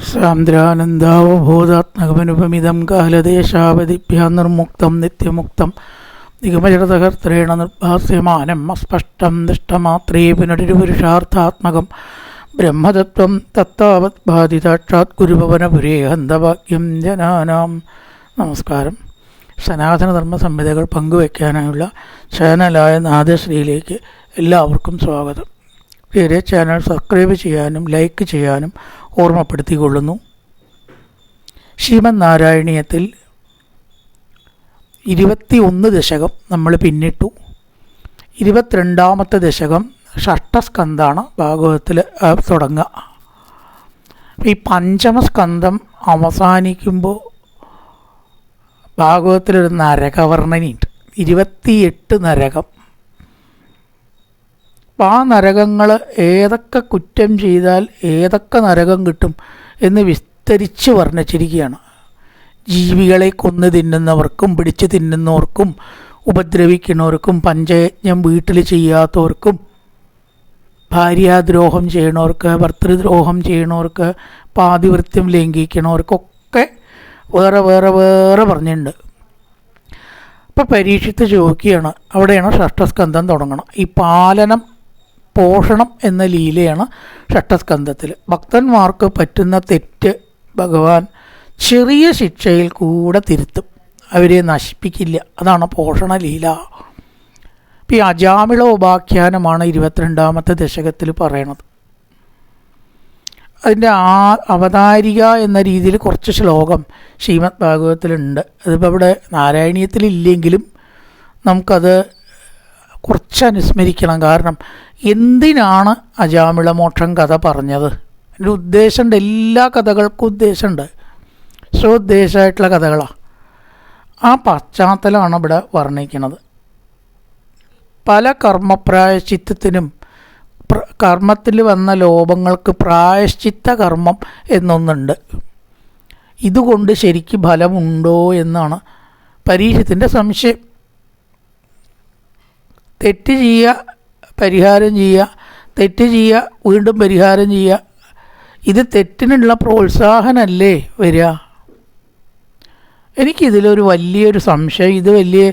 സാന്ദ്രാനന്ദാവബോധാത്മകമനുപമിതം കാലദേശാവധിഭ്യാ നിർമുക്തം നിത്യമുക്തം നിഗമചരതകർത്തേണ നിർഭാസ്യമാനം അസ്പഷ്ടം ദൃഷ്ടമാത്രേ പുനരുപുരുഷാർത്ഥാത്മകം ബ്രഹ്മതത്വം തത്താവത് ബാധിതാക്ഷാത് ഗുരുഭവനപുരേ ഹന്തവാക്യം ജനാനാം. നമസ്കാരം. സനാതനധർമ്മ സംഹിതകൾ പങ്കുവയ്ക്കാനായുള്ള ചാനലായ നാദശ്രീയിലേക്ക് എല്ലാവർക്കും സ്വാഗതം. പ്രിയരെ ചാനൽ സബ്സ്ക്രൈബ് ചെയ്യാനും ലൈക്ക് ചെയ്യാനും ഓർമ്മപ്പെടുത്തിക്കൊള്ളുന്നു. ശ്രീമൻ നാരായണീയത്തിൽ ഇരുപത്തി ഒന്ന് ദശകം നമ്മൾ പിന്നിട്ടു. ഇരുപത്തിരണ്ടാമത്തെ ദശകം ഷഷ്ടസ്കന്ധാണ് ഭാഗവതത്തിൽ തുടങ്ങുക. ഈ പഞ്ചമസ്കന്ധം അവസാനിക്കുമ്പോൾ ഭാഗവതത്തിലൊരു നരകവർണനയുണ്ട് ഇരുപത്തിയെട്ട് നരകം. അപ്പം ആ നരകങ്ങൾ ഏതൊക്കെ കുറ്റം ചെയ്താൽ ഏതൊക്കെ നരകം കിട്ടും എന്ന് വിസ്തരിച്ച് വർണിച്ചിരിക്കുകയാണ്. ജീവികളെ കൊന്നു തിന്നുന്നവർക്കും പിടിച്ചു തിന്നുന്നവർക്കും ഉപദ്രവിക്കുന്നവർക്കും പഞ്ചയജ്ഞം വീട്ടിൽ ചെയ്യാത്തവർക്കും ഭാര്യാദ്രോഹം ചെയ്യണവർക്ക് ഭർത്തൃദ്രോഹം ചെയ്യണവർക്ക് പാതിവൃത്യം ലംഘിക്കണവർക്കൊക്കെ വേറെ വേറെ വേറെ പറഞ്ഞിട്ടുണ്ട്. അപ്പോൾ പരീക്ഷിച്ച് ചോദിക്കുകയാണ് അവിടെയാണ് ഷഷ്ടസ്കന്ധം തുടങ്ങണം. ഈ പാലനം പോഷണം എന്ന ലീലയാണ് ഷട്ടസ്കന്ധത്തിൽ. ഭക്തന്മാർക്ക് പറ്റുന്ന തെറ്റ് ഭഗവാൻ ചെറിയ ശിക്ഷയിൽ കൂടെ തിരുത്തും. അവരെ നശിപ്പിക്കില്ല. അതാണ് പോഷണ ലീല ഈ അജാമിള ഉപാഖ്യാനമാണ് ഇരുപത്തിരണ്ടാമത്തെ ദശകത്തിൽ പറയണത്. അതിന്റെ ആ അവതാരിക എന്ന രീതിയിൽ കുറച്ച് ശ്ലോകം ശ്രീമദ് ഭാഗവതത്തിലുണ്ട്. അതിപ്പോൾ ഇവിടെ നാരായണീയത്തിലില്ലെങ്കിലും നമുക്കത് കുറച്ച് അനുസ്മരിക്കണം കാരണം എന്തിനാണ് അജാമിളമോക്ഷം കഥ പറഞ്ഞത്? എന്റെ ഉദ്ദേശമുണ്ട് എല്ലാ കഥകൾക്കും ഉദ്ദേശമുണ്ട്. സ്വോദ്ദേശമായിട്ടുള്ള കഥകളാണ് ആ പശ്ചാത്തലമാണ് ഇവിടെ വർണിക്കുന്നത്. പല കർമ്മപ്രായശ്ചിത്തത്തിനും കർമ്മത്തിൽ വന്ന ലോപങ്ങൾക്ക് പ്രായശ്ചിത്ത കർമ്മം എന്നൊന്നുണ്ട്. ഇതുകൊണ്ട് ശരിക്ക് ഫലമുണ്ടോ എന്നാണ് പരീക്ഷത്തിന്റെ സംശയം. തെറ്റ് ചെയ്യുക പരിഹാരം ചെയ്യുക തെറ്റ് ചെയ്യുക വീണ്ടും പരിഹാരം ചെയ്യുക. ഇത് തെറ്റിനുള്ള പ്രോത്സാഹനമല്ലേ വരിക? എനിക്കിതിലൊരു വലിയൊരു സംശയം ഇത് വലിയ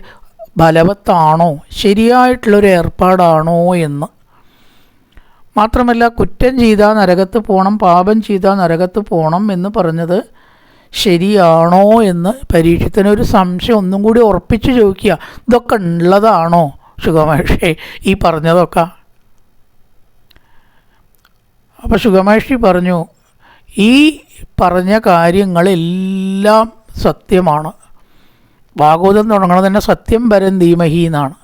ഫലവത്താണോ ശരിയായിട്ടുള്ളൊരു ഏർപ്പാടാണോ എന്ന്. മാത്രമല്ല കുറ്റം ചെയ്താൽ നരകത്ത് പോകണം പാപം ചെയ്താൽ നരകത്ത് പോകണം എന്ന് പറഞ്ഞത് ശരിയാണോ എന്ന് പരീക്ഷത്തിനൊരു സംശയം ഒന്നും കൂടി ഉറപ്പിച്ച് ചോദിക്കുക. ഇതൊക്കെ ഉള്ളതാണോ? സുഖമഹർഷി ഈ പറഞ്ഞതൊക്കെ. അപ്പോൾ സുഖമഹർഷി പറഞ്ഞു ഈ പറഞ്ഞ കാര്യങ്ങളെല്ലാം സത്യമാണ്. ഭാഗവതം തുടങ്ങണത് തന്നെ സത്യം വരം ധീമഹി എന്നാണ്.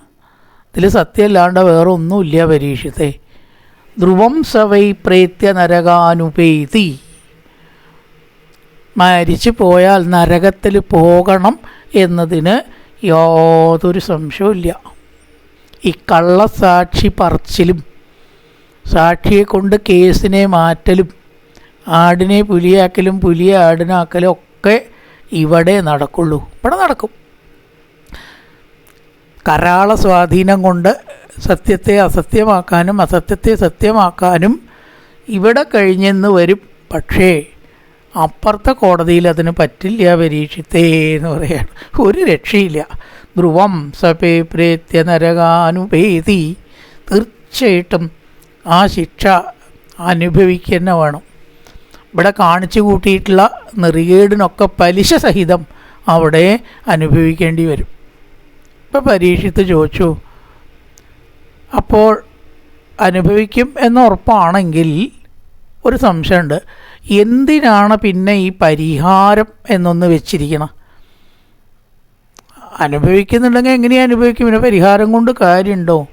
ഇതിൽ സത്യമല്ലാണ്ട് വേറെ ഒന്നുമില്ല പരീക്ഷത്തെ ധ്രുവം സവൈ പ്രേത്യ നരകാനുപേതി. മരിച്ചു പോയാൽ നരകത്തിൽ പോകണം എന്നതിന് യാതൊരു സംശയമില്ല ഈ കള്ളസാക്ഷി പറച്ചിലും സാക്ഷിയെ കൊണ്ട് കേസിനെ മാറ്റലും ആടിനെ പുലിയാക്കലും പുലിയെ ആടിനാക്കലും ഒക്കെ ഇവിടെ നടക്കുള്ളൂ. ഇവിടെ നടക്കും. കരാള സ്വാധീനം കൊണ്ട് സത്യത്തെ അസത്യമാക്കാനും അസത്യത്തെ സത്യമാക്കാനും ഇവിടെ കഴിഞ്ഞെന്ന് വരും. പക്ഷേ അപ്പുറത്തെ കോടതിയിൽ അതിന് പറ്റില്ല പരീക്ഷിത്തേ എന്ന് പറയാണ് ഒരു രക്ഷയില്ല. ധ്രുവം സപേ പ്രേത്യ നരകാനുപേതി തീർച്ചയായിട്ടും ആ ശിക്ഷ അനുഭവിക്കുന്ന വേണം. ഇവിടെ കാണിച്ചു കൂട്ടിയിട്ടുള്ള നെറികേടിനൊക്കെ പലിശ സഹിതം അവിടെ അനുഭവിക്കേണ്ടി വരും. ഇപ്പം പരീക്ഷിത്ത് ചോദിച്ചു അപ്പോൾ അനുഭവിക്കും എന്ന് ഉറപ്പാണെങ്കിൽ ഒരു സംശയമുണ്ട്. എന്തിനാണ് പിന്നെ ഈ പരിഹാരം എന്നൊന്ന് വെച്ചിരിക്കണം? അനുഭവിക്കുന്നുണ്ടെങ്കിൽ എങ്ങനെയാണ് അനുഭവിക്കും? പിന്നെ പരിഹാരം കൊണ്ട് കാര്യമുണ്ടോ?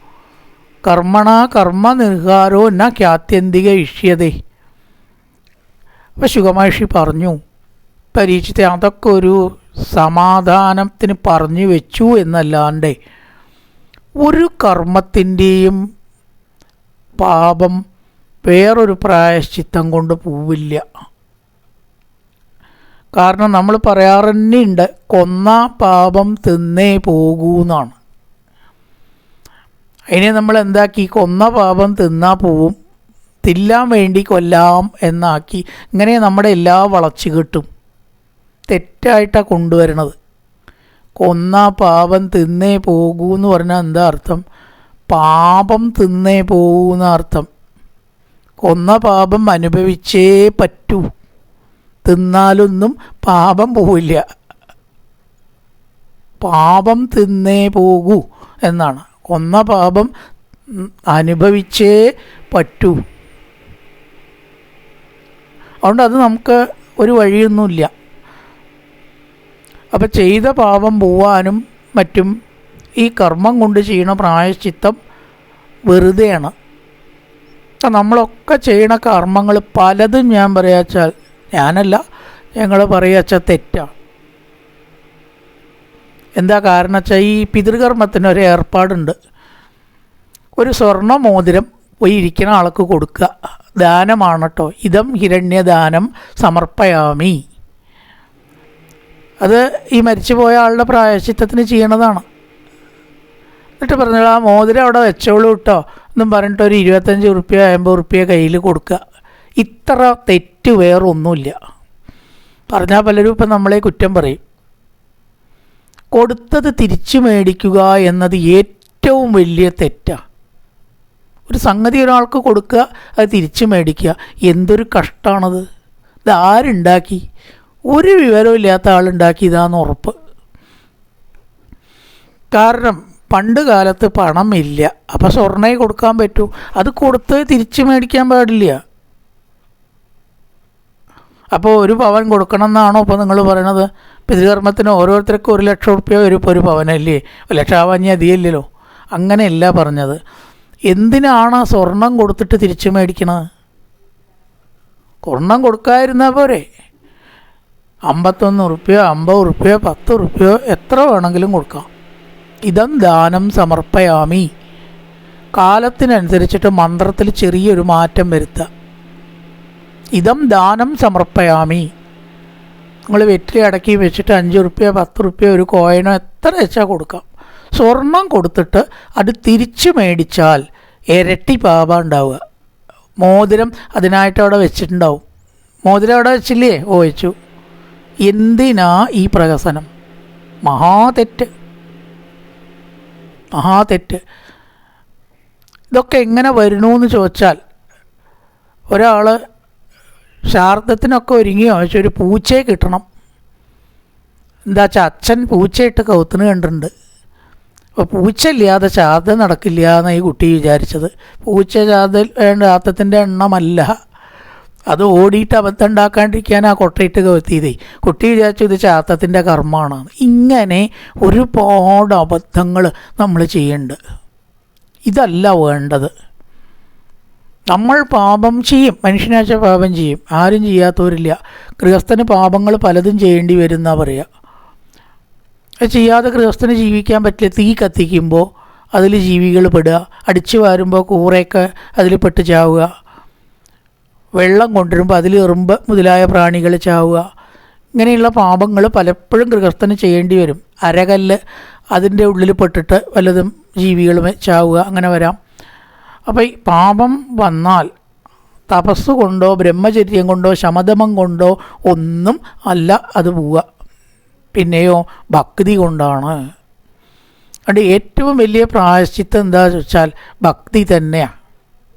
കർമ്മണ കർമ്മ നിർഹാരോ എന്ന ഖ്യാത്യന്തിക ഇഷ്യതേ. അപ്പം ശുഖമഹർഷി പറഞ്ഞു പരീക്ഷിച്ച അതൊക്കെ ഒരു സമാധാനത്തിന് പറഞ്ഞു വെച്ചു എന്നല്ലാണ്ട് ഒരു കർമ്മത്തിന്റെയും പാപം വേറൊരു പ്രായശ്ചിത്തം കൊണ്ട് പോവില്ല. കാരണം നമ്മൾ പറയാറ് തന്നെയുണ്ട് കൊന്ന പാപം തിന്നേ പോകൂ എന്നാണ്. അതിനെ നമ്മൾ എന്താക്കി? കൊന്ന പാപം തിന്നാ പോവും തില്ലാൻ വേണ്ടി കൊല്ലാം എന്നാക്കി. ഇങ്ങനെ നമ്മുടെ എല്ലാ വളച്ചു കിട്ടും തെറ്റായിട്ടാണ് കൊണ്ടുവരണത്. കൊന്ന പാപം തിന്നേ പോകൂ എന്ന് പറഞ്ഞാൽ എന്താ അർത്ഥം? പാപം തിന്നേ പോകൂ അർത്ഥം. കൊന്ന പാപം അനുഭവിച്ചേ പറ്റൂ തിന്നാലൊന്നും പാപം പോവില്ല. പാപം തിന്നേ പോകൂ എന്നാണ്. കൊന്ന പാപം അനുഭവിച്ചേ പറ്റൂ. അതുകൊണ്ട് അത് നമുക്ക് ഒരു വഴിയൊന്നുമില്ല. അപ്പം ചെയ്ത പാപം പോവാനും മറ്റും ഈ കർമ്മം കൊണ്ട് ചെയ്യണ പ്രായശ്ചിത്തം വെറുതെയാണ്. നമ്മളൊക്കെ ചെയ്യണ കർമ്മങ്ങൾ പലതും ഞാൻ പറയാച്ചാൽ ഞാനല്ല. ഞങ്ങൾ പറയാച്ചാൽ തെറ്റാണ് എന്താ കാരണം വെച്ചാൽ ഈ പിതൃകർമ്മത്തിന് ഒരു ഏർപ്പാടുണ്ട്. ഒരു സ്വർണ മോതിരം പോയി ഇരിക്കുന്ന ആൾക്ക് കൊടുക്കുക. ദാനമാണ് കേട്ടോ ഇതം ഹിരണ്യദാനം സമർപ്പയാമി. അത് ഈ മരിച്ചുപോയ ആളുടെ പ്രായശിത്തത്തിന് ചെയ്യണതാണ്. എന്നിട്ട് പറഞ്ഞാൽ ആ മോതിരം അവിടെ വെച്ചോളൂ കേട്ടോ എന്നും പറഞ്ഞിട്ട് ഒരു ഇരുപത്തഞ്ച് ഉറുപ്പ്യ അമ്പത് ഉറുപ്പ്യ കയ്യിൽ കൊടുക്കുക. ഇത്ര തെറ്റ് വേറൊന്നുമില്ല. പറഞ്ഞാൽ പലരും ഇപ്പം നമ്മളെ കുറ്റം പറയും. കൊടുത്തത് തിരിച്ചു മേടിക്കുക എന്നത് ഏറ്റവും വലിയ തെറ്റാണ് ഒരു സംഗതി ഒരാൾക്ക് കൊടുക്കുക അത് തിരിച്ചു മേടിക്കുക. എന്തൊരു കഷ്ടമാണത് ഇത് ആരുണ്ടാക്കി? ഒരു വിവരവും ഇല്ലാത്ത ആളുണ്ടാക്കിയതാന്ന് ഉറപ്പ്. കാരണം പണ്ട് കാലത്ത് പണമില്ല. അപ്പോൾ സ്വർണയെ കൊടുക്കാൻ പറ്റൂ. അത് കൊടുത്ത് തിരിച്ചു മേടിക്കാൻ പാടില്ല. അപ്പോൾ ഒരു പവൻ കൊടുക്കണം എന്നാണോ ഇപ്പോൾ നിങ്ങൾ പറയണത്? പിതൃകർമ്മത്തിന് ഓരോരുത്തർക്കും ഒരു ലക്ഷം റുപ്യ ഒരു ഒരു പവനല്ലേ? ലക്ഷാവാഞ്ഞി അധികമില്ലല്ലോ അങ്ങനെയല്ല പറഞ്ഞത്. എന്തിനാണ് സ്വർണം കൊടുത്തിട്ട് തിരിച്ചു മേടിക്കണത്? സ്വർണം കൊടുക്കാതിരുന്നാൽ പോരെ? അമ്പത്തൊന്ന് റുപ്യോ അമ്പത് റുപ്യോ പത്ത് റുപ്യോ എത്ര വേണമെങ്കിലും കൊടുക്കാം. ഇതം ദാനം സമർപ്പയാമി. കാലത്തിനനുസരിച്ചിട്ട് മന്ത്രത്തിൽ ചെറിയൊരു മാറ്റം വരുത്തുക ഇതം ദാനം സമർപ്പയാമി. നിങ്ങൾ വെറ്റിലി അടക്കി വെച്ചിട്ട് അഞ്ച് റുപ്യ പത്ത് റുപ്യ ഒരു കോയിനോ എത്ര വെച്ചാൽ കൊടുക്കാം. സ്വർണം കൊടുത്തിട്ട് അത് തിരിച്ചു മേടിച്ചാൽ ഇരട്ടി പാപ ഉണ്ടാവുക. മോതിരം അതിനായിട്ട് അവിടെ വെച്ചിട്ടുണ്ടാവും. മോതിരം അവിടെ വെച്ചില്ലേ? ഓ വെച്ചു. എന്തിനാ ഈ പ്രഹസനം? മഹാതെറ്റ് മഹാതെറ്റ് ഇതൊക്കെ എങ്ങനെ വരണു എന്ന് ചോദിച്ചാൽ ഒരാൾ ശാർദത്തിനൊക്കെ ഒരുങ്ങിയോ? പക്ഷെ ഒരു പൂച്ചയെ കിട്ടണം. എന്താ വെച്ചാൽ അച്ഛൻ പൂച്ചയിട്ട് കൗത്തിന് കണ്ടിട്ടുണ്ട്. അപ്പോൾ പൂച്ച ഇല്ലാതെ ശാർദ നടക്കില്ല എന്നാണ് ഈ കുട്ടി വിചാരിച്ചത്. പൂച്ച ശാർദ ശാർദത്തിന്റെ എണ്ണമല്ല. അത് ഓടിയിട്ട് അബദ്ധം ഉണ്ടാക്കാണ്ടിരിക്കാൻ ആ കൊട്ടയിട്ട് കവത്തിയതേ കുട്ടി വിചാരിച്ചു ഇത് ശാസ്ത്രത്തിന്റെ കർമ്മമാണ് ഇങ്ങനെ ഒരുപാട് അബദ്ധങ്ങൾ നമ്മൾ ചെയ്യുന്നുണ്ട് ഇതല്ല വേണ്ടത്. നമ്മൾ പാപം ചെയ്യും. മനുഷ്യനാച്ച പാപം ചെയ്യും. ആരും ചെയ്യാത്തവരില്ല. ഗൃഹസ്ഥന് പാപങ്ങൾ പലതും ചെയ്യേണ്ടി വരുന്ന പറയുക ചെയ്യാതെ ഗൃഹസ്ഥന് ജീവിക്കാൻ പറ്റില്ല. തീ കത്തിക്കുമ്പോൾ അതിൽ ജീവികൾ പെടുക. അടിച്ചു വാരുമ്പോൾ കൂറയൊക്കെ അതിൽ പെട്ട് ചാവുക. വെള്ളം കൊണ്ടുവരുമ്പോൾ അതിൽ എറുമ്പ് മുതലായ പ്രാണികൾ ചാവുക. ഇങ്ങനെയുള്ള പാപങ്ങൾ പലപ്പോഴും ഗൃഹസ്ഥന് ചെയ്യേണ്ടി വരും. അരകല്ല് അതിന്റെ ഉള്ളിൽ പെട്ടിട്ട് വല്ലതും ജീവികൾ ചാവുക. അങ്ങനെ വരാം. അപ്പോൾ ഈ പാപം വന്നാൽ തപസ് കൊണ്ടോ ബ്രഹ്മചര്യം കൊണ്ടോ ശമതമം കൊണ്ടോ ഒന്നും അല്ല അത് പോവുക. പിന്നെയോ ഭക്തി കൊണ്ടാണ്. അതുകൊണ്ട് ഏറ്റവും വലിയ പ്രായശ്ചിത്തം എന്താ വെച്ചാൽ ഭക്തി തന്നെയാണ്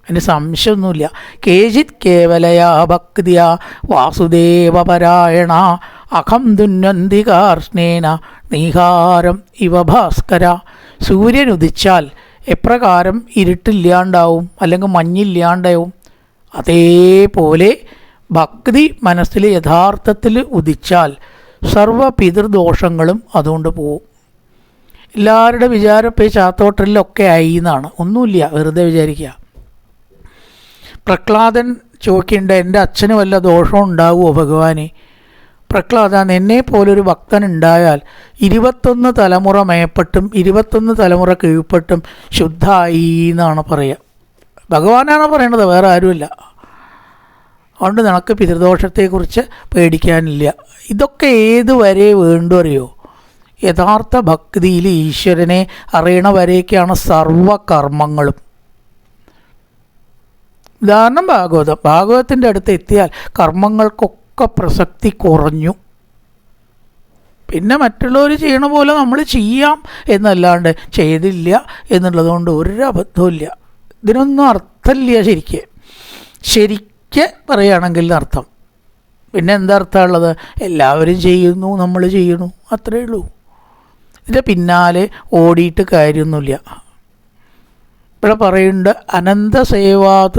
അതിന് സംശയമൊന്നുമില്ല. കേജിത് കേവലയാ ഭക്തിയ വാസുദേവപരായണ പരായണ ദുന്നന്തി കാർഷ്ണേന നീഹാരം ഇവ ഭാസ്കര. സൂര്യൻ ഉദിച്ചാൽ എപ്രകാരം ഇരുട്ടില്ലാണ്ടാവും അല്ലെങ്കിൽ മഞ്ഞില്ലാണ്ടാവും അതേപോലെ ഭക്തി മനസ്സിൽ യഥാർത്ഥത്തിൽ ഉദിച്ചാൽ സർവ പിതൃദോഷങ്ങളും അതുകൊണ്ട് പോവും. എല്ലാവരുടെ വിചാരം ഇപ്പോൾ ഈ ചാത്തോട്ടലിലൊക്കെ ആയി എന്നാണ്. ഒന്നുമില്ല വെറുതെ വിചാരിക്കുക. പ്രഹ്ലാദൻ ചോദിക്കേണ്ട എന്റെ അച്ഛന് വല്ല ദോഷവും ഉണ്ടാവുമോ ഭഗവാനെ? പ്രഹ്ലാദൻ എന്നെ പോലൊരു ഭക്തൻ ഉണ്ടായാൽ ഇരുപത്തൊന്ന് തലമുറ മേപ്പെട്ടും ഇരുപത്തൊന്ന് തലമുറ കീഴ്പ്പെട്ടും ശുദ്ധായി എന്നാണ് പറയുക. ഭഗവാനാണ് പറയണത് വേറെ ആരുമില്ല. അതുകൊണ്ട് നിനക്ക് പിതൃദോഷത്തെക്കുറിച്ച് പേടിക്കാനില്ല. ഇതൊക്കെ ഏതുവരെ വേണ്ടു അറിയോ? യഥാർത്ഥ ഭക്തിയിൽ ഈശ്വരനെ അറിയണ വരെയൊക്കെയാണ് സർവകർമ്മങ്ങളും. ഉദാഹരണം ഭാഗവതം. ഭാഗവതത്തിന്റെ അടുത്ത് എത്തിയാൽ കർമ്മങ്ങൾക്കൊക്കെ പ്രസക്തി കുറഞ്ഞു. പിന്നെ മറ്റുള്ളവർ ചെയ്യണ പോലെ നമ്മൾ ചെയ്യാം എന്നല്ലാണ്ട് ചെയ്തില്ല എന്നുള്ളതുകൊണ്ട് ഒരു അബദ്ധമില്ല ഇതിനൊന്നും അർത്ഥമില്ല ശരിക്ക്. ശരിക്ക് പറയുകയാണെങ്കിൽ അർത്ഥം. പിന്നെ എന്താ അർത്ഥമുള്ളത്? എല്ലാവരും ചെയ്യുന്നു നമ്മൾ ചെയ്യണു അത്രേ ഉള്ളൂ. ഇതിന്റെ പിന്നാലെ ഓടിയിട്ട് കാര്യമൊന്നുമില്ല. ഇവിടെ പറയുന്നുണ്ട് അനന്ത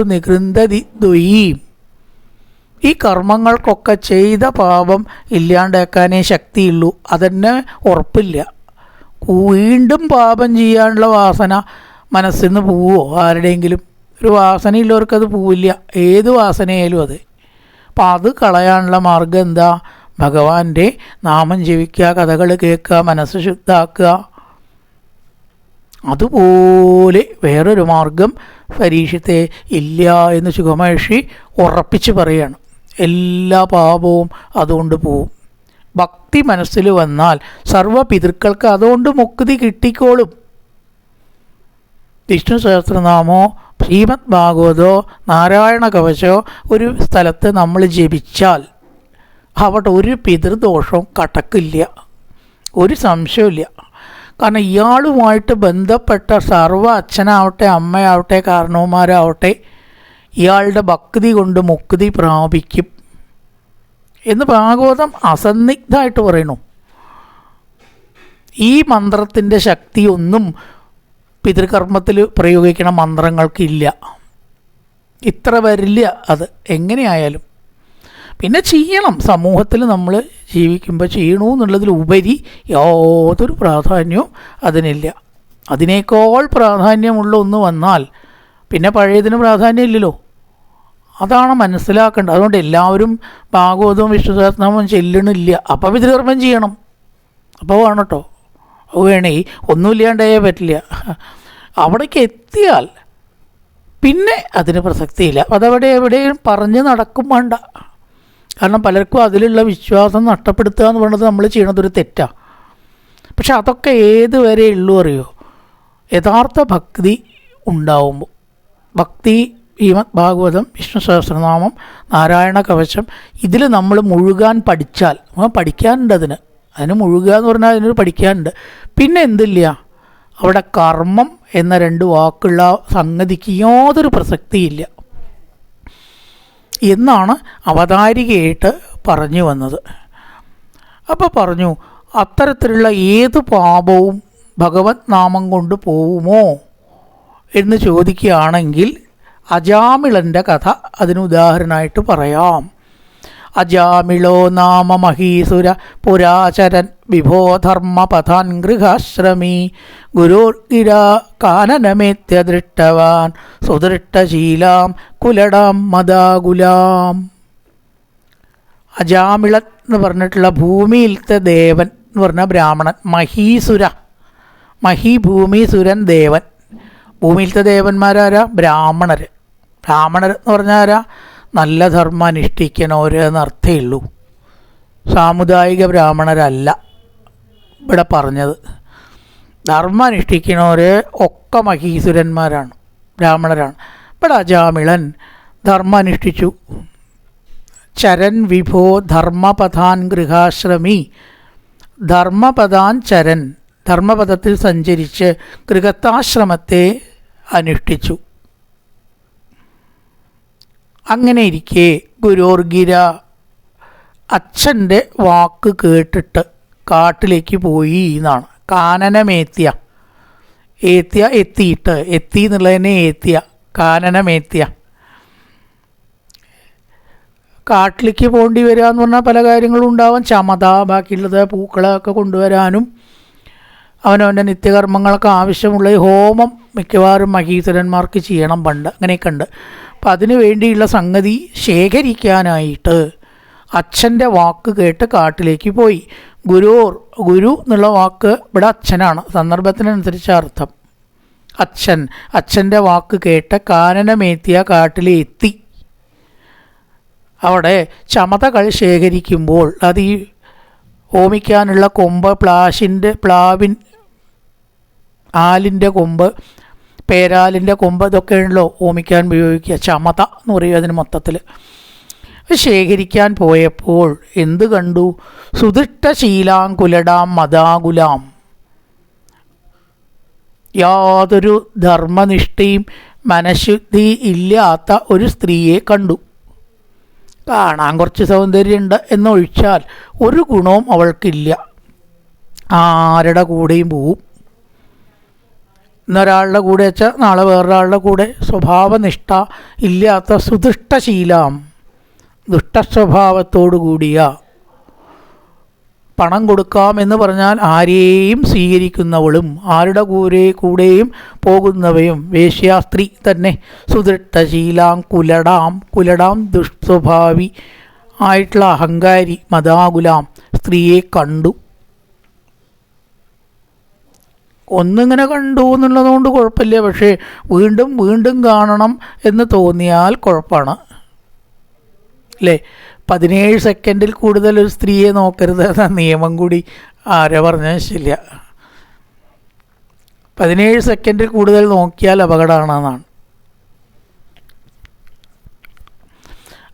നികൃന്ദതി ദ്വയീം. ഈ കർമ്മങ്ങൾക്കൊക്കെ ചെയ്ത പാപം ഇല്ലാണ്ടാക്കാനേ ശക്തിയുള്ളൂ. അതന്നെ ഉറപ്പില്ല. വീണ്ടും പാപം ചെയ്യാനുള്ള വാസന മനസ്സിൽ നിന്ന് പോവോ? ആരുടെയെങ്കിലും? ഒരു വാസനയുള്ളവർക്കത് പോവില്ല. ഏത് വാസനയായാലും അത്. അപ്പം അത് കളയാനുള്ള മാർഗം എന്താ? ഭഗവാന്റെ നാമം ജപിക്കുക കഥകൾ കേൾക്കുക മനസ്സ് ശുദ്ധാക്കുക. അതുപോലെ വേറൊരു മാർഗം പരീക്ഷത്തെ ഇല്ല എന്ന് സുഖമഹർഷി ഉറപ്പിച്ച് പറയാണ്. എല്ലാ പാപവും അതുകൊണ്ട് പോവും. ഭക്തി മനസ്സിൽ വന്നാൽ സർവ പിതൃക്കൾക്ക് അതുകൊണ്ട് മുക്തി കിട്ടിക്കോളും. വിഷ്ണു സഹസ്രനാമോ ശ്രീമദ് ഭാഗവതോ നാരായണ കവശോ ഒരു സ്ഥലത്ത് നമ്മൾ ജപിച്ചാൽ അവിടെ ഒരു പിതൃദോഷവും കടക്കില്ല. ഒരു സംശയമില്ല കാരണം ഇയാളുമായിട്ട് ബന്ധപ്പെട്ട സർവ അച്ഛനാവട്ടെ അമ്മയാവട്ടെ കാരണവന്മാരാവട്ടെ ഇയാളുടെ ഭക്തി കൊണ്ട് മുക്തി പ്രാപിക്കും എന്ന് ഭാഗവതം അസന്നിഗ്ധമായിട്ട് പറയണു ഈ മന്ത്രത്തിന്റെ ശക്തിയൊന്നും പിതൃകർമ്മത്തിൽ പ്രയോഗിക്കണ മന്ത്രങ്ങൾക്കില്ല. ഇത്ര വരില്ല അത്. എങ്ങനെയായാലും. പിന്നെ ചെയ്യണം. സമൂഹത്തിൽ നമ്മൾ ജീവിക്കുമ്പോൾ ചെയ്യണു എന്നുള്ളതിലുപരി യാതൊരു പ്രാധാന്യവും അതിനില്ല. അതിനേക്കാൾ പ്രാധാന്യമുള്ള ഒന്ന് വന്നാൽ പിന്നെ പഴയതിന് പ്രാധാന്യമില്ലല്ലോ. അതാണ് മനസ്സിലാക്കേണ്ടത്. അതുകൊണ്ട് എല്ലാവരും ഭാഗവതവും വിഷ്ണുസഹസ്രനാമവും ചെല്ലണില്ല. അപ്പം പിതൃകർമ്മം ചെയ്യണം. അപ്പോൾ വേണം കേട്ടോ വേണേ. ഒന്നുമില്ലാണ്ടായേ പറ്റില്ല. അവിടേക്ക് എത്തിയാൽ പിന്നെ അതിന് പ്രസക്തിയില്ല. അതവിടെ എവിടെയും പറഞ്ഞ് നടക്കും വേണ്ട. കാരണം പലർക്കും അതിലുള്ള വിശ്വാസം നഷ്ടപ്പെടുത്തുക എന്ന് പറയുന്നത് നമ്മൾ ചെയ്യണതൊരു തെറ്റാണ് പക്ഷെ അതൊക്കെ ഏത് വരെ ഉള്ളൂ അറിയോ? യഥാർത്ഥ ഭക്തി ഉണ്ടാവുമ്പോൾ. ഭക്തി ശ്രീമദ് ഭാഗവതം വിഷ്ണു സഹസ്രനാമം നാരായണ കവചം ഇതിൽ നമ്മൾ മുഴുകാൻ പഠിച്ചാൽ പഠിക്കാനുണ്ട് അതിന്. അതിന് മുഴുകുക എന്ന് പറഞ്ഞാൽ അതിനൊരു പഠിക്കാനുണ്ട്. പിന്നെ എന്തില്ല? അവിടെ കർമ്മം എന്ന രണ്ട് വാക്കുള്ള സംഗതിക്ക് യാതൊരു പ്രസക്തിയില്ല. എന്നാണ് അവതാരികയായിട്ട് പറഞ്ഞു വന്നത്. അപ്പോൾ പറഞ്ഞു അത്തരത്തിലുള്ള ഏത് പാപവും ഭഗവത് നാമം കൊണ്ട് പോവുമോ? എന്ന് ചോദിക്കുകയാണെങ്കിൽ അജാമിളന്റെ കഥ അതിന് ഉദാഹരണമായിട്ട് പറയാം. അജാമിളോ നാമ മഹീസുര പുരാചരൻ വിഭോധർമ്മ പഥാൻ ഗൃഹാശ്രമി ഗുരുർഗിര കാനനമേത്യ ദൃഷ്ടവാൻ സുദൃഷ്ടശീലാം കുലടാം മദാകുലാം അജാമിളൻ എന്ന് പറഞ്ഞിട്ടുള്ള ഭൂമിയിലത്തെ ദേവൻ എന്ന് പറഞ്ഞ ബ്രാഹ്മണൻ മഹീസുര. മഹി ഭൂമി സുരൻ ദേവൻ. ഭൂമിയിലത്തെ ദേവന്മാരാരാ? ബ്രാഹ്മണർ ബ്രാഹ്മണർ എന്ന് പറഞ്ഞാൽ ആരാ? നല്ല ധർമ്മം അനുഷ്ഠിക്കണവർ എന്നർത്ഥേ ഉള്ളൂ. സാമുദായിക ബ്രാഹ്മണരല്ല ഇവിടെ പറഞ്ഞത്. ധർമ്മം അനുഷ്ഠിക്കണവർ ഒക്കെ മഹീസുരന്മാരാണ് ബ്രാഹ്മണരാണ്. ഇവിടെ അജാമിളൻ ധർമ്മം അനുഷ്ഠിച്ചു. ചരൻ വിഭോ ധർമ്മപഥാൻ ഗൃഹാശ്രമി. ധർമ്മപഥാൻ ചരൻ ധർമ്മപഥത്തിൽ സഞ്ചരിച്ച് ഗൃഹത്താശ്രമത്തെ അനുഷ്ഠിച്ചു. അങ്ങനെ ഇരിക്കെ ഗുരോർഗിര അച്ഛന്റെ വാക്ക് കേട്ടിട്ട് കാട്ടിലേക്ക് പോയി എന്നാണ്. കാനനമേത്യ. ഏത്യ എത്തിയിട്ട് എത്തി എന്നുള്ളതിനെ ഏത്തിയ കാനനമേത്യ. കാട്ടിലേക്ക് പോകേണ്ടി വരിക എന്ന് പറഞ്ഞാൽ പല കാര്യങ്ങളും ഉണ്ടാവാം. ചമത ബാക്കിയുള്ളത് പൂക്കളൊക്കെ കൊണ്ടുവരാനും അവനവന്റെ നിത്യകർമ്മങ്ങളൊക്കെ ആവശ്യമുള്ള ഈ ഹോമം മിക്കവാറും മഹീശ്വരന്മാർക്ക് ചെയ്യണം പണ്ട്. അങ്ങനെയൊക്കെ ഉണ്ട്. അപ്പം അതിനു വേണ്ടിയുള്ള സംഗതി ശേഖരിക്കാനായിട്ട് അച്ഛന്റെ വാക്ക് കേട്ട് കാട്ടിലേക്ക് പോയി. ഗുരുർ ഗുരു എന്നുള്ള വാക്ക് ഇവിടെ അച്ഛനാണ്. സന്ദർഭത്തിനനുസരിച്ച അർത്ഥം. അച്ഛൻ അച്ഛന്റെ വാക്ക് കേട്ട് കാനനമേത്തിയ കാട്ടിലെത്തി. അവിടെ ചമതകൾ ശേഖരിക്കുമ്പോൾ അത് ഈ ഹോമിക്കാനുള്ള കൊമ്പ് പ്ലാഷിന്റെ പ്ലാവിൻ ആലിന്റെ കൊമ്പ് പേരാലിന്റെ കൊമ്പ് ഇതൊക്കെയാണല്ലോ ഓമിക്കാൻ ഉപയോഗിക്കുക. ചമത എന്ന് പറയും അതിന് മൊത്തത്തിൽ. ശേഖരിക്കാൻ പോയപ്പോൾ എന്ത് കണ്ടു? സുദിഷ്ട ശീലാം കുലടാം മതാകുലാം യാതൊരു ധർമ്മനിഷ്ഠയും മനഃശുദ്ധി ഇല്ലാത്ത ഒരു സ്ത്രീയെ കണ്ടു. കാണാൻ കുറച്ച് സൗന്ദര്യമുണ്ട് എന്നൊഴിച്ചാൽ ഒരു ഗുണവും അവൾക്കില്ല. ആരുടെ കൂടെയും പോവും. ഇന്നൊരാളുടെ കൂടെ വെച്ചാൽ നാളെ വേറൊരാളുടെ കൂടെ സ്വഭാവനിഷ്ഠ ഇല്ലാത്ത സുദുഷ്ടശീലം. ദുഷ്ടസ്വഭാവത്തോടു കൂടിയ പണം കൊടുക്കാം എന്ന് പറഞ്ഞാൽ ആരെയും സ്വീകരിക്കുന്നവളും ആരുടെ കൂടെ കൂടെയും പോകുന്നവയും വേശ്യാസ്ത്രീ തന്നെ. സുദൃഷ്ടശീലാം കുലടാം കുലടാം ദുഷ്സ്വഭാവി ആയിട്ടുള്ള അഹങ്കാരി മതാകുലാം സ്ത്രീയെ കണ്ടു. ഒന്നിങ്ങനെ കണ്ടു എന്നുള്ളതുകൊണ്ട് കുഴപ്പമില്ല. പക്ഷേ വീണ്ടും വീണ്ടും കാണണം എന്ന് തോന്നിയാൽ കുഴപ്പമാണ്. അല്ലേ? പതിനേഴ് സെക്കൻഡിൽ കൂടുതൽ ഒരു സ്ത്രീയെ നോക്കരുത് എന്ന നിയമം കൂടി ആരെ പറഞ്ഞാൽ ശരിയ. പതിനേഴ് സെക്കൻഡിൽ കൂടുതൽ നോക്കിയാൽ അപകടമാണെന്നാണ്.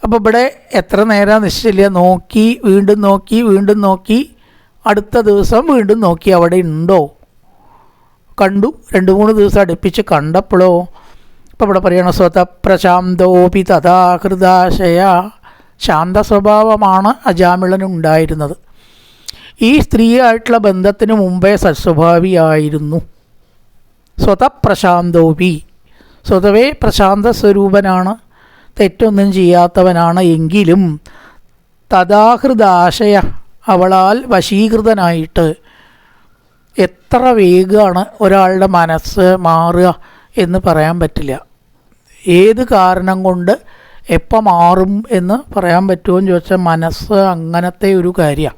അപ്പോൾ ഇവിടെ എത്ര നേരം നിശ്ചയില്ല. നോക്കി വീണ്ടും നോക്കി വീണ്ടും നോക്കി. അടുത്ത ദിവസം വീണ്ടും നോക്കി. അവിടെ ഉണ്ടോ? കണ്ടു. രണ്ട് മൂന്ന് ദിവസം അടുപ്പിച്ച് കണ്ടപ്പോഴോ? ഇപ്പോൾ ഇവിടെ പറയണ സ്വത പ്രശാന്തോപി തഥാഹൃദാശയ ശാന്ത സ്വഭാവമാണ് അജാമിളനുണ്ടായിരുന്നത്. ഈ സ്ത്രീയായിട്ടുള്ള ബന്ധത്തിന് മുമ്പേ സത്സ്വഭാവിയായിരുന്നു സ്വതപ്രശാന്തോപി സ്വതവേ പ്രശാന്ത സ്വരൂപനാണ് തെറ്റൊന്നും ചെയ്യാത്തവനാണ് എങ്കിലും തഥാഹൃദാശയ അവളാൽ വശീകൃതനായിട്ട് എത്ര വേഗമാണ് ഒരാളുടെ മനസ്സ് മാറുക എന്ന് പറയാൻ പറ്റില്ല. ഏത് കാരണം കൊണ്ട് എപ്പോൾ മാറും എന്ന് പറയാൻ പറ്റുമോ എന്ന് ചോദിച്ചാൽ മനസ്സ് അങ്ങനത്തെ ഒരു കാര്യമാണ്.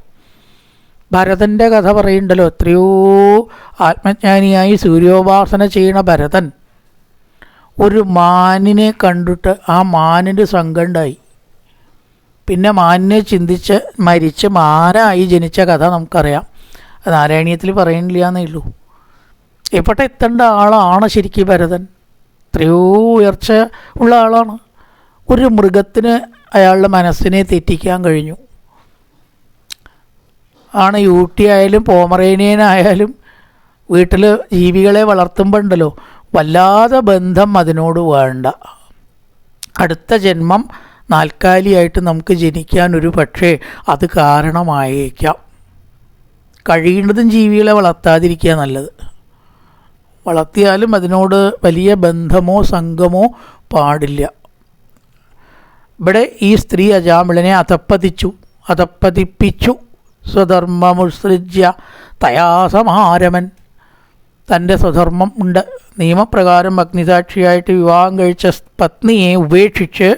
ഭരതന്റെ കഥ പറയുന്നുണ്ടല്ലോ എത്രയോ ആത്മജ്ഞാനിയായി സൂര്യോപാസന ചെയ്യുന്ന ഭരതൻ ഒരു മാനിനെ കണ്ടിട്ട് ആ മാനിന്റെ സങ്കണ്ടായി പിന്നെ മാനിനെ ചിന്തിച്ച് മരിച്ച് മാനായി ജനിച്ച കഥ നമുക്കറിയാം. നാരായണീയത്തിൽ പറയുന്നില്ല എന്നേ ഉള്ളൂ. എപ്പോട്ടെ എത്തേണ്ട ആളാണ് ശരിക്കും ഭരതൻ? എത്രയോ ഉയർച്ച ഉള്ള ആളാണ്. ഒരു മൃഗത്തിന് അയാളുടെ മനസ്സിനെ തെറ്റിക്കാൻ കഴിഞ്ഞു. ആണ് യൂട്ടി ആയാലും പോമറേനിയനായാലും വീട്ടിൽ ജീവികളെ വളർത്തുമ്പോണ്ടല്ലോ. വല്ലാതെ ബന്ധം അതിനോട് വേണ്ട. അടുത്ത ജന്മം നാൽക്കാലിയായിട്ട് നമുക്ക് ജനിക്കാൻ ഒരു പക്ഷേ അത് കാരണമായേക്കാം. കഴിയുന്നതും ജീവികളെ വളർത്താതിരിക്കുക നല്ലത്. വളർത്തിയാലും അതിനോട് വലിയ ബന്ധമോ സംഘമോ പാടില്ല. ഇവിടെ ഈ സ്ത്രീ അജാമിളിനെ അതപ്പതിച്ചു അതപ്പതിപ്പിച്ചു. സ്വധർമ്മമുസൃജ്യ തയാസമാരമൻ. തന്റെ സ്വധർമ്മം ഉണ്ട്. നിയമപ്രകാരം അഗ്നിസാക്ഷിയായിട്ട് വിവാഹം കഴിച്ച പത്നിയെ ഉപേക്ഷിച്ച്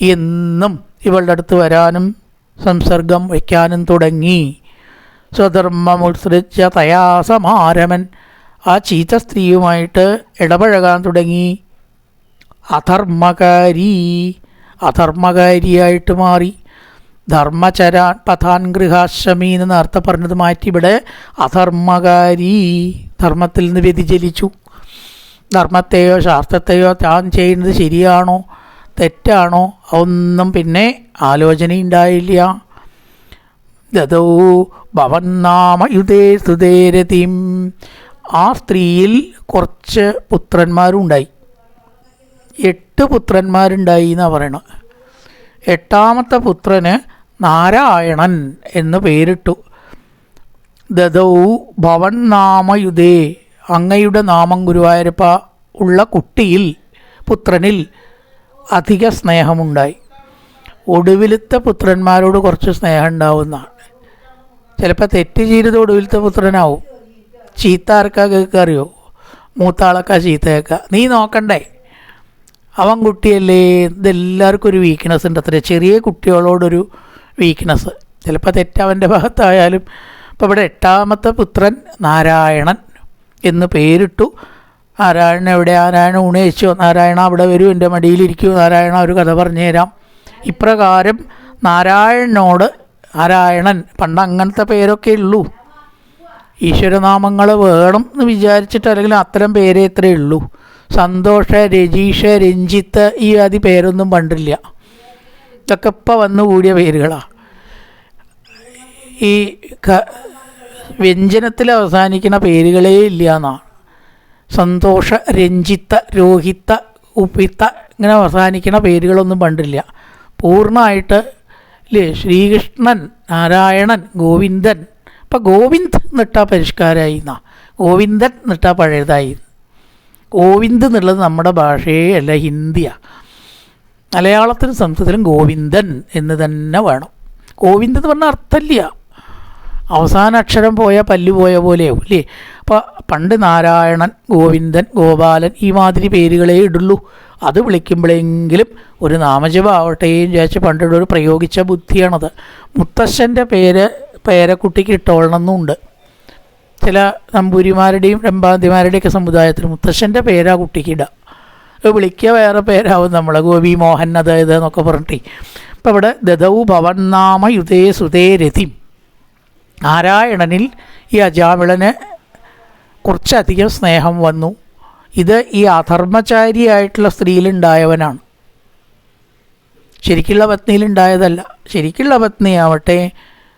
എന്നും ഇവളുടെ അടുത്ത് വരാനും സംസർഗം വയ്ക്കാനും തുടങ്ങി. സ്വധർമ്മമുത്സൃജ്യ തയാസമാരമൻ. ആ ചീത്ത സ്ത്രീയുമായിട്ട് ഇടപഴകാൻ തുടങ്ങി. അധർമ്മകാരി. അധർമ്മകാരിയായിട്ട് മാറി. ധർമ്മചരാൻ പഥാൻ ഗൃഹാശ്രമി എന്ന് നേരത്തെ പറഞ്ഞത് മാറ്റി. ഇവിടെ അധർമ്മകാരി ധർമ്മത്തിൽ നിന്ന് വ്യതിചലിച്ചു. ധർമ്മത്തെയോ ശാസ്ത്രത്തെയോ താൻ ചെയ്യുന്നത് ശരിയാണോ? തെറ്റാണോ? ഒന്നും പിന്നെ ആലോചനയുണ്ടായില്ല. ദതോ ഭവന്നാമയുതേ ആ സ്ത്രീയിൽ കുറച്ച് പുത്രന്മാരുണ്ടായി. എട്ട് പുത്രന്മാരുണ്ടായി എന്നാണ് പറയണത് എട്ടാമത്തെ പുത്രന് നാരായണൻ എന്ന് പേരിട്ടു. ദതൗ ഭവൻ നാമയുതേ അങ്ങയുടെ നാമം ഗുരുവായൂരപ്പ ഉള്ള കുട്ടിയിൽ പുത്രനിൽ അധിക സ്നേഹമുണ്ടായി. ഒടുവിലത്തെ പുത്രന്മാരോട് കുറച്ച് സ്നേഹം ഉണ്ടാവുന്നതാണ് ചിലപ്പോൾ തെറ്റ് ചെയ്തത് ഒടുവിലത്തെ പുത്രനാവും. ചീത്ത ആർക്കാ കേൾക്കറിയോ മൂത്താളക്കാ ചീത്ത കേൾക്കുക നീ നോക്കണ്ടേ? അവൻ കുട്ടിയല്ലേ ഇതെല്ലാവർക്കും ഒരു വീക്ക്നെസ് ഉണ്ട്. അത്ര ചെറിയ കുട്ടികളോടൊരു വീക്ക്നെസ് ചിലപ്പോൾ തെറ്റവന്റെ ഭാഗത്തായാലും. ഇപ്പോൾ ഇവിടെ എട്ടാമത്തെ പുത്രൻ നാരായണൻ എന്ന് പേരിട്ടു. നാരായണൻ എവിടെ? നാരായണ ഉണയിച്ചോ നാരായണ അവിടെ വരൂ എന്റെ മടിയിലിരിക്കൂ നാരായണ ഒരു കഥ പറഞ്ഞു തരാം ഇപ്രകാരം നാരായണനോട് നാരായണൻ പണ്ട് അങ്ങനത്തെ പേരൊക്കെ ഉള്ളൂ. ഈശ്വരനാമങ്ങൾ വേണം എന്ന് വിചാരിച്ചിട്ട് അല്ലെങ്കിൽ അത്തരം പേരേ ഇത്രയേ ഉള്ളൂ. സന്തോഷ രജീഷ് രഞ്ജിത്ത് ഈ അതി പേരൊന്നും പണ്ടില്ല. ഇതൊക്കെ ഇപ്പം വന്നു കൂടിയ പേരുകളാണ് ഈ വ്യഞ്ജനത്തിൽ അവസാനിക്കുന്ന പേരുകളേ ഇല്ല എന്നാണ് സന്തോഷ രഞ്ജിത്ത രോഹിത്ത ഉപ്പിത്ത ഇങ്ങനെ അവസാനിക്കുന്ന പേരുകളൊന്നും പണ്ടില്ല. പൂർണമായിട്ട് ഇല്ലേ ശ്രീകൃഷ്ണൻ നാരായണൻ ഗോവിന്ദൻ. ഇപ്പം ഗോവിന്ദ് എന്നിട്ടാ പരിഷ്കാരമായി എന്നാ. ഗോവിന്ദൻ എന്നിട്ടാ പഴയതായി. ഗോവിന്ദ് എന്നുള്ളത് നമ്മുടെ ഭാഷയെ അല്ല ഹിന്ദിയാണ് മലയാളത്തിലും സംസ്കൃതത്തിലും ഗോവിന്ദൻ എന്ന് തന്നെ വേണം. ഗോവിന്ദൻ എന്ന് പറഞ്ഞാൽ അർത്ഥമില്ല. അവസാന അക്ഷരം പോയ പല്ലു പോയ പോലെയാവും അല്ലേ അപ്പോൾ പണ്ട് നാരായണൻ ഗോവിന്ദൻ ഗോപാലൻ ഈ മാതിരി പേരുകളേ ഇടുള്ളൂ. അത് വിളിക്കുമ്പോഴെങ്കിലും ഒരു നാമജപമാവട്ടെയും വിചാരിച്ച് ഒരു പ്രയോഗിച്ച ബുദ്ധിയാണത്. മുത്തശ്ശന്റെ പേര് പേരക്കുട്ടിക്ക് ഇട്ടോളണമെന്നുണ്ട്. ചില നമ്പൂരിമാരുടെയും രമ്പാന്തിമാരുടെയൊക്കെ സമുദായത്തിൽ മുത്തശ്ശന്റെ പേരാ കുട്ടിക്ക് ഇടുക അത് വിളിക്കുക വേറെ പേരാവും നമ്മളെ ഗോപി മോഹൻ അതായത് എന്നൊക്കെ പറഞ്ഞിട്ട്. അപ്പം ഇവിടെ ദദൗ ഭവന്നാമ യുതേ സുതേ രതി നാരായണനിൽ ഈ അജാമിളന് കുറച്ചധികം സ്നേഹം വന്നു. ഇത് ഈ അധർമ്മചാരിയായിട്ടുള്ള സ്ത്രീയിലുണ്ടായവനാണ്. ശരിക്കുള്ള പത്നിയിലുണ്ടായതല്ല. ശരിക്കുള്ള പത്നിയാവട്ടെ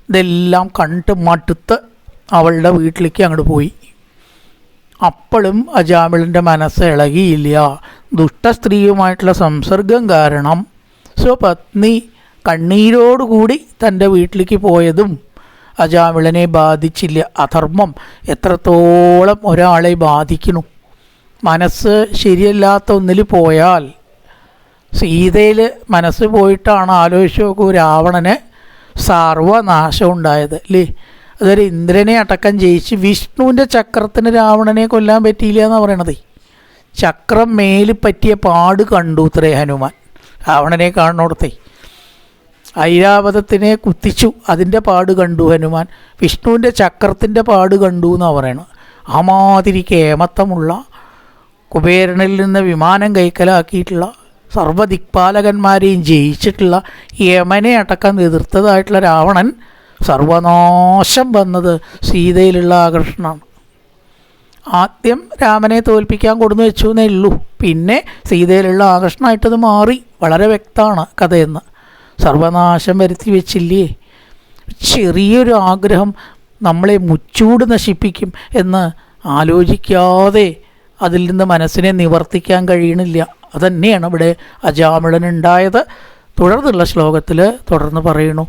ഇതെല്ലാം കണ്ട് മടുത്ത് അവളുടെ വീട്ടിലേക്ക് അങ്ങോട്ട് പോയി. അപ്പോഴും അജാമിളിന്റെ മനസ്സ് ഇളകിയില്ല. ദുഷ്ടസ്ത്രീയുമായിട്ടുള്ള സംസർഗം കാരണം സ്വപത്നി കണ്ണീരോടുകൂടി തന്റെ വീട്ടിലേക്ക് പോയതും അജാമിളനെ ബാധിച്ചില്ല. അധർമ്മം എത്രത്തോളം ഒരാളെ ബാധിക്കുന്നു. മനസ്സ് ശരിയല്ലാത്ത ഒന്നിൽ പോയാൽ സീതയിൽ മനസ്സ് പോയിട്ടാണ് ആലോചിച്ച് നോക്കൂ രാവണന് സർവനാശം ഉണ്ടായത് അല്ലേ? അതൊരു ഇന്ദ്രനെ അടക്കം ജയിച്ച് വിഷ്ണുവിന്റെ ചക്രത്തിന് രാവണനെ കൊല്ലാൻ പറ്റിയില്ല എന്നാണ് പറയണത്. ചക്രം മേലിൽ പറ്റിയ പാട് കണ്ടു ഇത്രേ ഹനുമാൻ. രാവണനെ കാണുന്നോടത്തെ ഐരാവതത്തിനെ കുത്തിച്ചു അതിന്റെ പാട് കണ്ടു ഹനുമാൻ. വിഷ്ണുവിന്റെ ചക്രത്തിന്റെ പാട് കണ്ടു എന്നാണ് പറയണത്. അമാതിരി കേമത്തമുള്ള കുബേരനിൽ നിന്ന് വിമാനം കൈക്കലാക്കിയിട്ടുള്ള സർവദിക്പാലകന്മാരെയും ജയിച്ചിട്ടുള്ള യമനെ അടക്കം എതിർത്തതായിട്ടുള്ള രാവണൻ സർവനാശം വന്നത് സീതയിലുള്ള ആകർഷണമാണ് ആദ്യം രാമനെ തോൽപ്പിക്കാൻ കൊടുന്നു വെച്ചു എന്നേ ഉള്ളൂ. പിന്നെ സീതയിലുള്ള ആകർഷണമായിട്ടത് മാറി. വളരെ വ്യക്തമാണ് കഥയെന്ന്. സർവനാശം വരുത്തി വെച്ചില്ലേ? ചെറിയൊരു ആഗ്രഹം നമ്മളെ മുച്ചൂട് നശിപ്പിക്കും എന്ന് ആലോചിക്കാതെ അതിൽ നിന്ന് മനസ്സിനെ നിവർത്തിക്കാൻ കഴിയണില്ല. അതന്നെയാണ് ഇവിടെ അജാമിളനുണ്ടായത് തുടർന്നുള്ള ശ്ലോകത്തിൽ തുടർന്ന് പറയണു